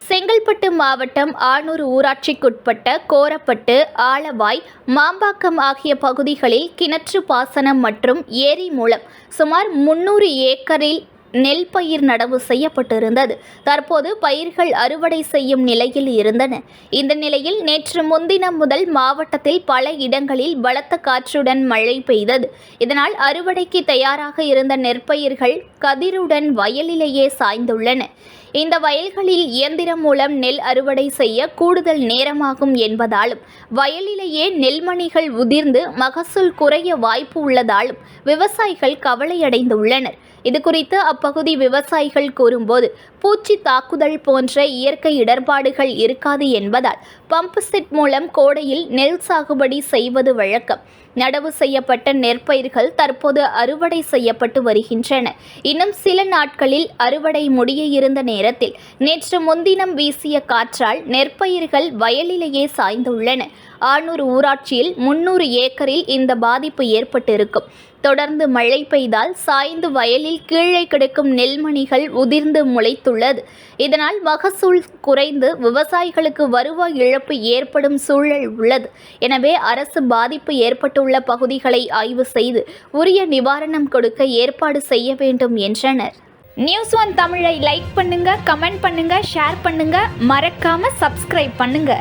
செங்கல்பட்டு மாவட்டம் ஆனூர் ஊராட்சிக்குட்பட்ட கோரப்பட்டு ஆலவாய் மாம்பாக்கம் ஆகிய பகுதிகளில் கிணற்று பாசனம் மற்றும் ஏரி மூலம் சுமார் முன்னூறு ஏக்கரில் நெல் பயிர் நடவு செய்யப்பட்டிருந்தது. தற்போது பயிர்கள் அறுவடை செய்யும் நிலையில் இருந்தன. இந்த நிலையில் நேற்று முன்தினம் முதல் மாவட்டத்தில் பல இடங்களில் பலத்த காற்றுடன் மழை பெய்தது. இதனால் அறுவடைக்கு தயாராக இருந்த நெற்பயிர்கள் கதிருடன் வயலிலேயே சாய்ந்துள்ளன. இந்த வயல்களில் இயந்திரம் மூலம் நெல் அறுவடை செய்ய கூடுதல் நேரமாகும் என்பதாலும் வயலிலேயே நெல்மணிகள் உதிர்ந்து மகசூல் குறைய வாய்ப்பு உள்ளதாலும் விவசாயிகள் கவலையடைந்துள்ளனர். இதுகுறித்து அப்பகுதி விவசாயிகள் கூறும்போது பூச்சி தாக்குதல் போன்ற இயற்கை இடர்பாடுகள் இருக்காது என்பதால் பம்பு செட் மூலம் கோடையில் நெல் சாகுபடி செய்வது வழக்கம். நடவு செய்யப்பட்ட நெற்பயிர்கள் தற்போது அறுவடை செய்யப்பட்டு வருகின்றன. இன்னும் சில நாட்களில் அறுவடை முடிய இருந்த நேரத்தில் நேற்று முன்தினம் வீசிய காற்றால் நெற்பயிர்கள் வயலிலேயே சாய்ந்துள்ளன. ஆனூர் ஊராட்சியில் முன்னூறு ஏக்கரில் இந்த பாதிப்பு ஏற்பட்டிருக்கும். தொடர்ந்து மழை பெய்தால் சாய்ந்து வயலில் கீழே கிடக்கும் நெல்மணிகள் உதிர்ந்து முளைத்துள்ளது. இதனால் மகசூல் குறைந்து விவசாயிகளுக்கு வருவாய் இழப்பு ஏற்படும் சூழல் உள்ளது. எனவே அரசு பாதிப்பு ஏற்பட்டுள்ள பகுதிகளை ஆய்வு செய்து உரிய நிவாரணம் கொடுக்க ஏற்பாடு செய்ய வேண்டும் என்றனர். நியூஸ் ஒன் தமிழை லைக் பண்ணுங்க கமெண்ட் பண்ணுங்க ஷேர் பண்ணுங்க. மறக்காம சப்ஸ்கிரைப் பண்ணுங்க.